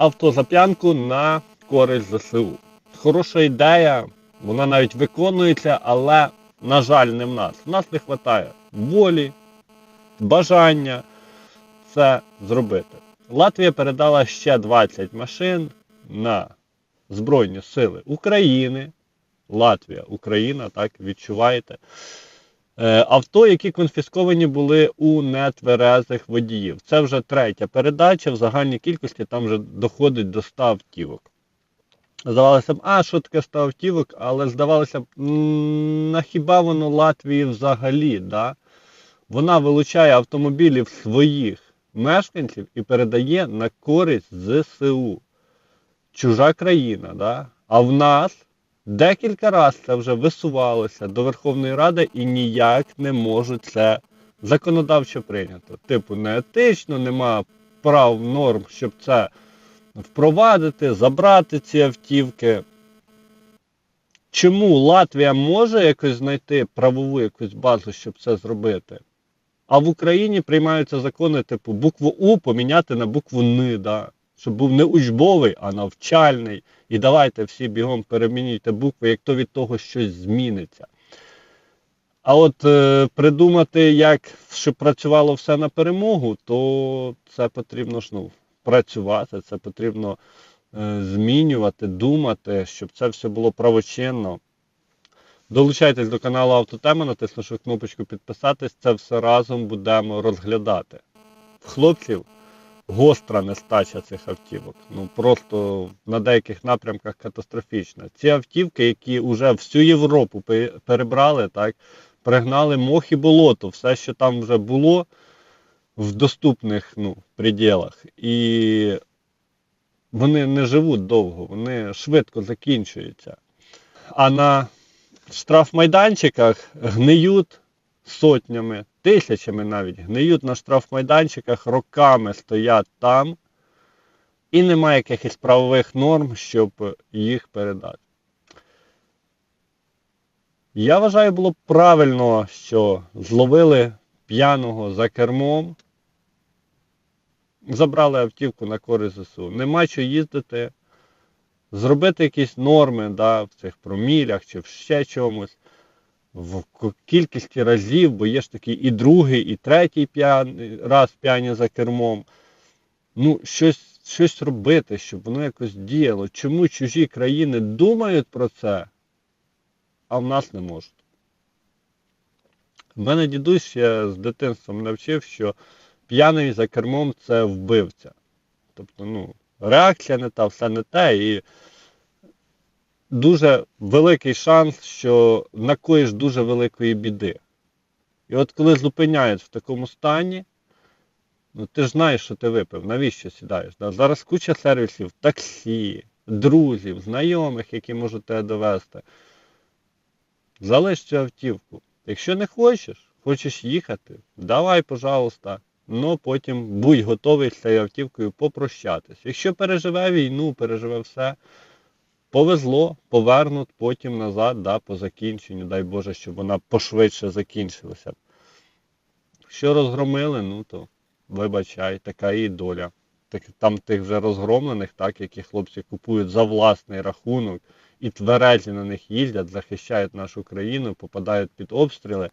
автозап'янку на користь ЗСУ. Хороша ідея, вона навіть виконується, але, на жаль, не в нас. У нас не вистачає волі, бажання це зробити. Латвія передала ще 20 машин на Збройні Сили України. Латвія, Україна, так, відчуваєте. Е, Авто, які конфісковані були у нетверезих водіїв. Це вже третя передача. В загальній кількості там вже доходить до 100 автівок. Здавалося б, а що таке 100 автівок, але здавалося б, на хіба воно Латвії взагалі, да? Вона вилучає автомобілів своїх мешканців і передає на користь ЗСУ. Чужа країна, да? а в нас декілька разів це вже висувалося до Верховної Ради і ніяк не можуть це законодавчо прийнято. Типу, не етично, нема прав, норм, щоб це впровадити, забрати ці автівки. Чому Латвія може якось знайти правову якусь базу, щоб це зробити? А в Україні приймаються закони, типу, букву У поміняти на букву Н, да? Щоб був не учбовий, а навчальний. І давайте всі бігом перемінюйте букви, як то від того щось зміниться. А от е, придумати, як щоб працювало все на перемогу, то це потрібно ж ну, працювати, це потрібно е, змінювати, думати, щоб це все було правочинно. Долучайтесь до каналу Автотема, натиснувши кнопочку підписатись, це все разом будемо розглядати. Хлопців гостра нестача цих автівок. Ну просто на деяких напрямках катастрофічна. Ці автівки, які вже всю Європу перебрали, так, пригнали мох і болото, все, що там вже було в доступних ну, пределах. І вони не живуть довго, вони швидко закінчуються. А на штрафмайданчиках гниють сотнями, тисячами навіть, гниють на штрафмайданчиках, роками стоять там, і немає якихось правових норм, щоб їх передати. Я вважаю, було б правильно, що зловили п'яного за кермом, забрали автівку на користь ЗСУ. Нема що їздити, зробити якісь норми да, в цих промілях чи в ще чомусь, в кількості разів, бо є ж такий і другий, і третій п'яний, раз п'яні за кермом. Ну, щось, щось робити, щоб воно якось діяло. Чому чужі країни думають про це, а в нас не можуть? В мене дідусь ще з дитинством навчив, що п'яний за кермом це вбивця. Тобто, ну, реакція не та, все не те, і дуже великий шанс, що накоїш дуже великої біди. І от коли зупиняють в такому стані, ну ти ж знаєш, що ти випив, навіщо сідаєш? Да? Зараз куча сервісів, таксі, друзів, знайомих, які можуть тебе довести. Залиш цю автівку. Якщо не хочеш, хочеш їхати, давай, пожалуйста. Ну потім будь готовий з цією автівкою попрощатись. Якщо переживе війну, переживе все, повезло, повернуть потім назад, да, по закінченню, дай Боже, щоб вона пошвидше закінчилася. Якщо розгромили, ну то вибачай, така і доля. Так, там тих вже розгромлених, так, які хлопці купують за власний рахунок і тверезі на них їздять, захищають нашу країну, попадають під обстріли,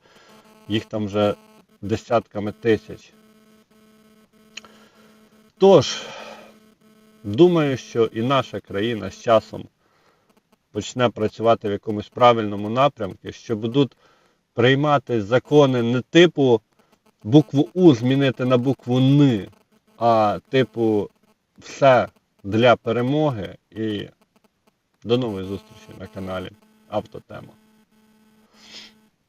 їх там вже десятками тисяч. Тож, думаю, що і наша країна з часом почне працювати в якомусь правильному напрямку, що будуть приймати закони не типу букву У змінити на букву Н, а типу все для перемоги. І до нової зустрічі на каналі Автотема.